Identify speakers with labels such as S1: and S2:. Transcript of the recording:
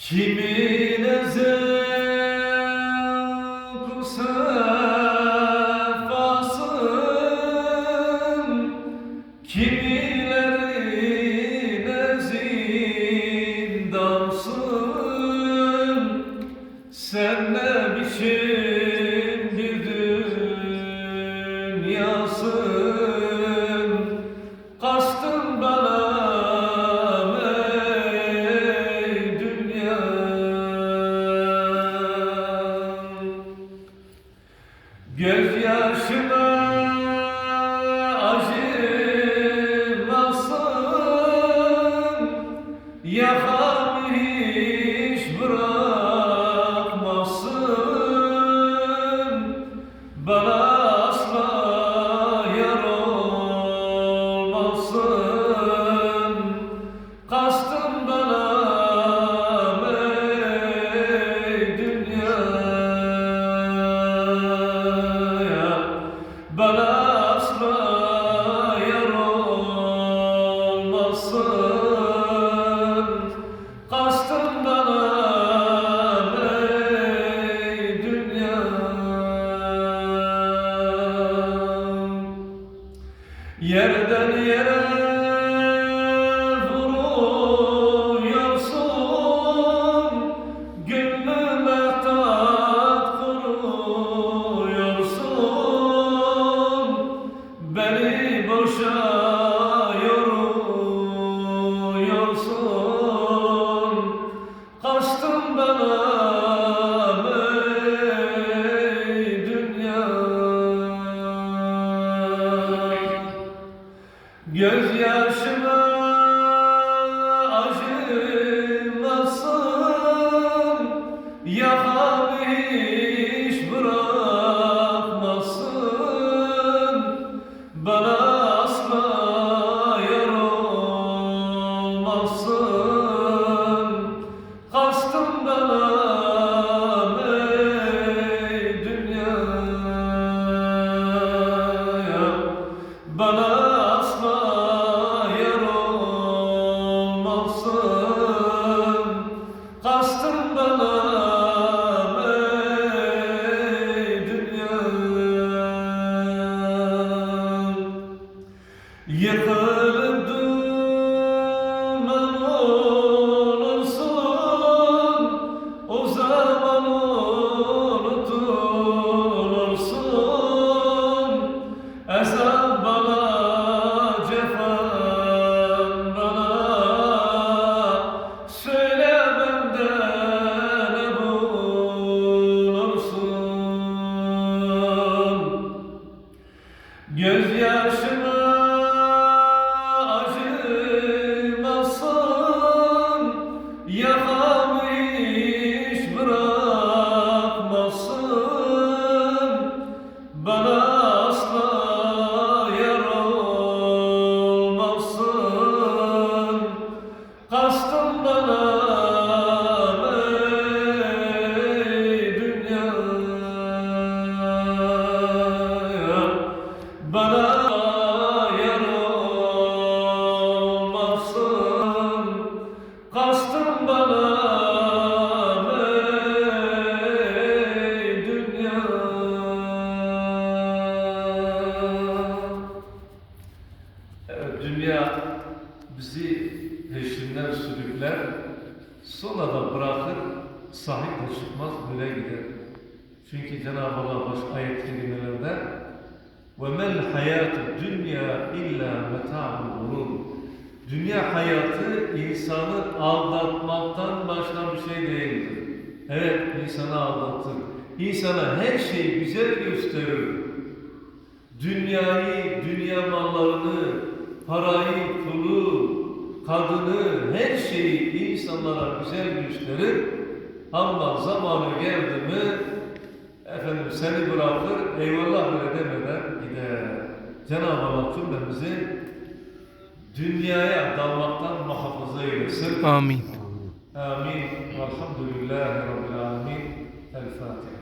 S1: Kimine zevk sefasın? Kimilerine zindansın Sen ne biçim Yerden yere Вірта sonra da bırakır, sahip de çıkmaz, böyle gider. Çünkü Cenab-ı Allah başka ayet kelimelerde وَمَا الْحَيَاتُ الدُّنْيَا اِلَّا مَتَاعُ الْغُرُورِ Dünya hayatı insanı aldatmaktan başka bir şey değildir. Evet, insanı aldatır. İnsana her şeyi güzel gösterir. Dünyayı, dünya mallarını, parayı, pulu, kadını, her şeyi insanlara güzel gösterir. Ama zamanı geldi mi, efendim seni bırakır, eyvallah bile demeden gider. Cenab-ı Allah cümlemizi dünyaya dalmaktan muhafaza eylesin.
S2: Amin.
S1: Amin. Velhamdülillahi Rabbil alemin. El Fatiha.